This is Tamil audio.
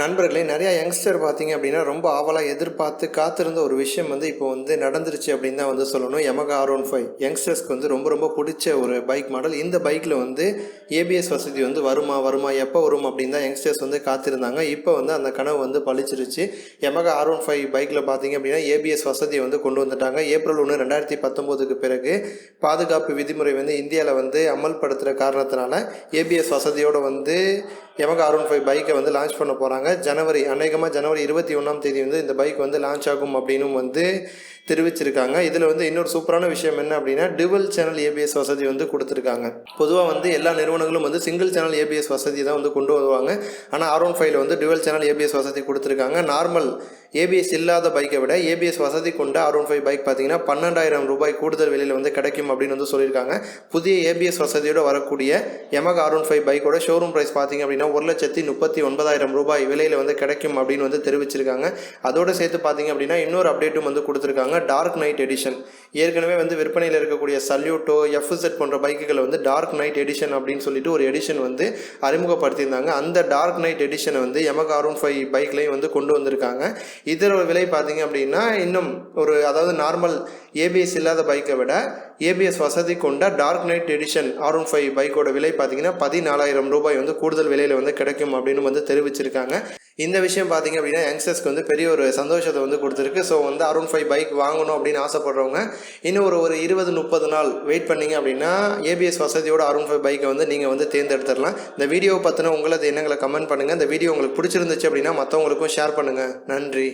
நண்பர்களே நிறையா யங்ஸ்டர் பார்த்தீங்க அப்படின்னா ரொம்ப ஆவலாக எதிர்பார்த்து காத்திருந்த ஒரு விஷயம் வந்து இப்போ வந்து நடந்துருச்சு அப்படின்னு தான் வந்து சொல்லணும். Yamaha ஆர் ஒன் ஃபைவ் யங்ஸ்டர்ஸ்க்கு வந்து ரொம்ப ரொம்ப பிடிச்ச ஒரு பைக் மாடல். இந்த பைக்கில் வந்து ஏபிஎஸ் வசதி வந்து வருமா வருமா எப்போ வரும் அப்படின்னு தான் யங்ஸ்டர்ஸ் வந்து காத்திருந்தாங்க. இப்போ வந்து அந்த கனவு வந்து பழிச்சிருச்சு. Yamaha ஆர் ஒன் ஃபைவ் பைக்கில் பார்த்தீங்க அப்படின்னா ஏபிஎஸ் வசதியை வந்து கொண்டு வந்துட்டாங்க. ஏப்ரல் ஒன்று ரெண்டாயிரத்தி பத்தொம்போதுக்கு பிறகு பாதுகாப்பு விதிமுறை வந்து இந்தியாவில் வந்து அமல்படுத்துகிற காரணத்தினால ஏபிஎஸ் வசதியோடு வந்து Yamaha ஆர் ஒன் ஃபைவ் பைக்கை வந்து லான்ச் பண்ண போகிறாங்க ஜனவரி அநேகமாக ஜனவரி இருபத்தி ஒன்றாம் தேதி வந்து இந்த பைக் வந்து லான்ச் ஆகும் அப்படின்னும் வந்து தெரிவிச்சிருக்காங்க. இதில் வந்து இன்னொரு சூப்பரான விஷயம் என்ன அப்படின்னா டிவல் சேனல் ஏபிஎஸ் வசதி வந்து கொடுத்துருக்காங்க. பொதுவாக வந்து எல்லா நிறுவனங்களும் வந்து சிங்கிள் சேனல் ஏபிஎஸ் வசதி தான் வந்து கொண்டு வருவாங்க. ஆனால் ஆர் ஒன் ஃபைவ்ல வந்து டிவல் சேனல் ஏபிஎஸ் வசதி கொடுத்துருக்காங்க. நார்மல் ஏபிஎஸ் இல்லாத பைக்கை விட ஏபிஎஸ் வசதி கொண்ட ஆர் ஒன் ஃபைவ் பைக் பார்த்தீங்கன்னா பன்னெண்டாயிரம் ரூபாய் கூடுதல் விலையில் வந்து கிடைக்கும் அப்படின்னு வந்து சொல்லியிருக்காங்க. புதிய ஏபிஎஸ் வசதியோடு வரக்கூடிய எமக ஆர் ஒன் ஃபைவ் பைக்கோட ஷோரூம் ப்ரைஸ் பார்த்தீங்க அப்படின்னா ஒரு லட்சத்தி முப்பத்தி ஒன்பதாயிரம் ரூபாய் விலையில் வந்து கிடைக்கும் அப்படின்னு வந்து தெரிவிச்சிருக்காங்க. அதோடு சேர்த்து பார்த்தீங்க அப்படின்னா இன்னொரு அப்டேட்டும் வந்து கொடுத்துருக்காங்க. டார்க் நைட் எடிஷன் ஏற்கனவே வந்து விற்பனையில் இருக்கக்கூடிய சல்யூட்டோ எஃப்இசெட் போன்ற பைக்குகளை வந்து டார்க் நைட் எடிஷன் அப்படின்னு சொல்லிட்டு ஒரு எடிஷன் வந்து அறிமுகப்படுத்தியிருந்தாங்க. அந்த டார்க் நைட் எடிஷனை வந்து எமக ஆர் ஒன் ஃபைவ் பைக்லேயும் வந்து கொண்டு வந்திருக்காங்க. இதோட விலை பார்த்தீங்க அப்படின்னா இன்னும் ஒரு அதாவது நார்மல் ஏபிஎஸ் இல்லாத பைக்கை விட ஏபிஎஸ் வசதி கொண்ட dark knight edition R one five பைக்கோட விலை பார்த்தீங்கன்னா பதினாலாயிரம் ரூபாய் வந்து கூடுதல் விலையில் வந்து கிடைக்கும் அப்படின்னு வந்து தெரிவிச்சிருக்காங்க. இந்த விஷயம் பார்த்தீங்க அப்படின்னா யங்ஸ்டர்ஸ்க்கு வந்து பெரிய ஒரு சந்தோஷத்தை வந்து கொடுத்துருக்கு. ஸோ வந்து அருண் ஃபைவ் பைக் வாங்கணும் அப்படின்னு ஆசைப்படுறவங்க இன்னும் ஒரு ஒரு இருபது முப்பது நாள் வெயிட் பண்ணீங்க அப்படின்னா ஏபிஎஸ் வசதியோட அருண் ஃபைவ் பைக்கை வந்து நீங்கள் வந்து தேர்ந்தெடுத்துடலாம். இந்த வீடியோ பற்றின உங்களது எண்ணங்களை கமெண்ட் பண்ணுங்கள் இந்த வீடியோ உங்களுக்கு பிடிச்சிருந்துச்சு அப்படின்னா மற்றவங்களுக்கும் ஷேர் பண்ணுங்கள் நன்றி.